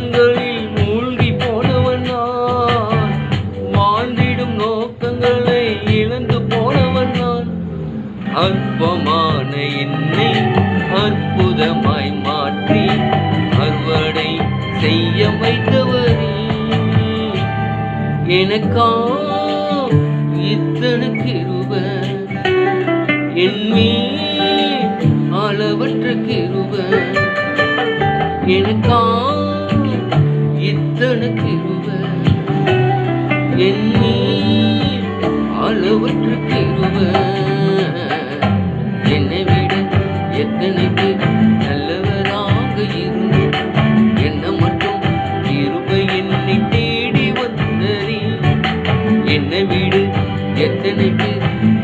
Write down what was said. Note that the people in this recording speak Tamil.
எண்ணங்களில் மூழ்கி போனவன் நான். வாழ்ந்திடும் நோக்கங்களை இழந்து போனவன் நான். அற்பமான என்னை அற்புதமாய் மாற்றி அறுவடை செய்ய வைத்தவரே. எனக்கா இத்தனை கிருப? என்மே அளவற்ற கிருப. எனக்கா எத்தனை கிருப. எண்ணி அளவற்று கிருப. என்னை விட எத்தனை பேர் நல்லவராக இருந்து என்ன மட்டும் கிருப என்னை தேடி வந்ததே என்னை எத்தனை பேர்